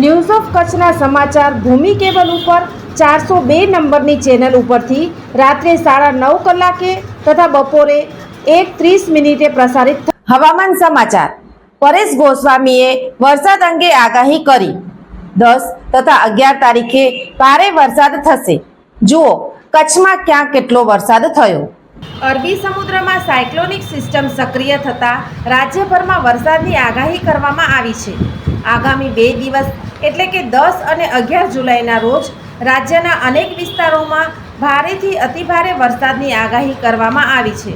News of કચ્છના સમાચાર ભૂમિ cable ઉપર ચારસો બે નંબરની ચેનલ ઉપરથી રાત્રે સાડા નવ કલાકે તથા બપોરે એક ત્રીસ મિનિટે પ્રસારિત હવામાન સમાચાર. પરેશ ગોસ્વામીએ વરસાદ અંગે આગાહી કરી. દસ તથા અગિયાર તારીખે ભારે વરસાદ થશે. જુઓ કચ્છમાં ક્યાં કેટલો વરસાદ થયો? અરબી સમુદ્રમાં સાયક્લોનિક સિસ્ટમ સક્રિય થતાં રાજ્યભરમાં વરસાદની આગાહી કરવામાં આવી છે. આગામી બે દિવસ એટલે કે દસ અને અગિયાર જુલાઈના રોજ રાજ્યના અનેક વિસ્તારોમાં ભારેથી અતિભારે વરસાદની આગાહી કરવામાં આવી છે.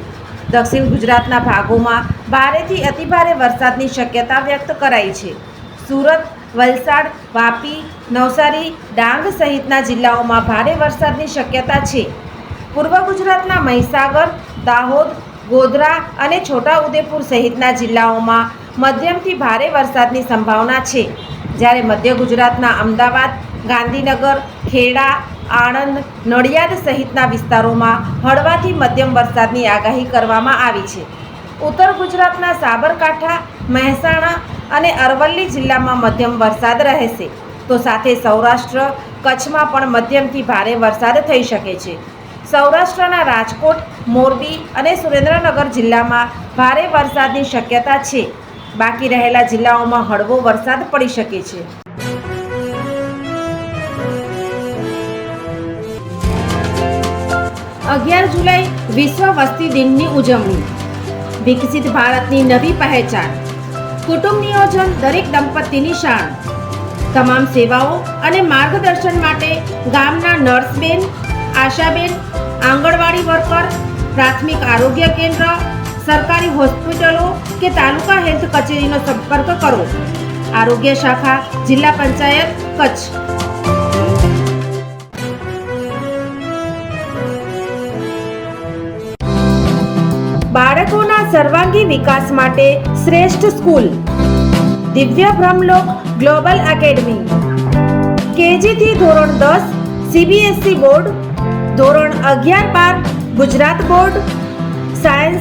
દક્ષિણ ગુજરાતના ભાગોમાં ભારેથી અતિભારે વરસાદની શક્યતા વ્યક્ત કરાઈ છે. સુરત, વલસાડ, વાપી, નવસારી, ડાંગ સહિતના જિલ્લાઓમાં ભારે વરસાદની શક્યતા છે. પૂર્વ ગુજરાતના મહીસાગર, દાહોદ, ગોધરા અને છોટાઉદેપુર સહિતના જિલ્લાઓમાં મધ્યમથી ભારે વરસાદની સંભાવના છે. જ્યારે મધ્ય ગુજરાતના અમદાવાદ, ગાંધીનગર, ખેડા, આણંદ, નડિયાદ સહિતના વિસ્તારોમાં હળવાથી મધ્યમ વરસાદની આગાહી કરવામાં આવી છે. ઉત્તર ગુજરાતના સાબરકાંઠા, મહેસાણા અને અરવલ્લી જિલ્લામાં મધ્યમ વરસાદ રહેશે. તો સાથે સૌરાષ્ટ્ર, કચ્છમાં પણ મધ્યમથી ભારે વરસાદ થઈ શકે છે. સૌરાષ્ટ્રના રાજકોટ, મોરબી અને સુરેન્દ્રનગર જિલ્લામાં ભારે વરસાદની શક્યતા છે. બાકી રહેલા જિલ્લાઓમાં હળવો વરસાદ પડી શકે છે. અગિયાર જુલાઈ વિશ્વ વસ્તી દિનની ઉજવણી. વિકસિત ભારતની નવી પહેચાન. કુટુંબ નિયોજન દરેક દંપતીની શાન. તમામ સેવાઓ અને માર્ગદર્શન માટે ગામના નર્સબેન, આશાબેન, આંગણવાડી વર્કર, પ્રાથમિક આરોગ્ય કેન્દ્ર સરકારી હોસ્પિટલો કે તાલુકા હેલ્થ કચેરીનો સંપર્ક કરો. આરોગ્ય શાખા, જિલ્લા પંચાયત, કચ્છ. બાળકોના સર્વાંગી વિકાસ માટે શ્રેષ્ઠ સ્કૂલ. દિવ્ય બ્રહ્મલોક ગ્લોબલ એકેડમી. કેજી થી ધોરણ દસ, સીબીએસઈ બોર્ડ. ધોરણ અગિયાર બાર, Gujarat board. Science